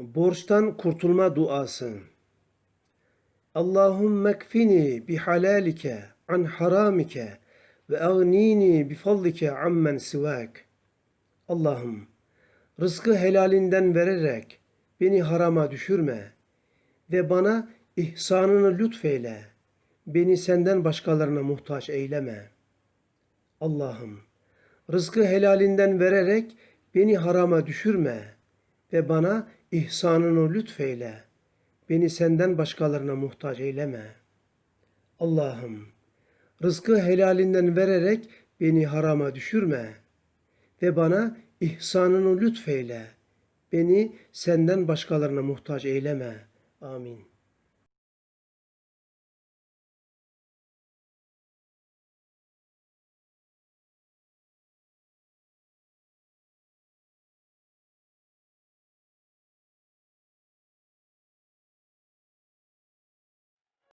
Borçtan kurtulma duası. Allahümme kfini bihalalike an haramike ve agnini bifadlike ammen sivak. Allah'ım rızkı helalinden vererek beni harama düşürme ve bana ihsanını lütfeyle. Beni senden başkalarına muhtaç eyleme. Allah'ım rızkı helalinden vererek beni harama düşürme ve bana ihsanını lütfeyle. Beni senden başkalarına muhtaç eyleme. Allah'ım rızkı helalinden vererek beni harama düşürme ve bana ihsanını lütfeyle. Beni senden başkalarına muhtaç eyleme. Amin.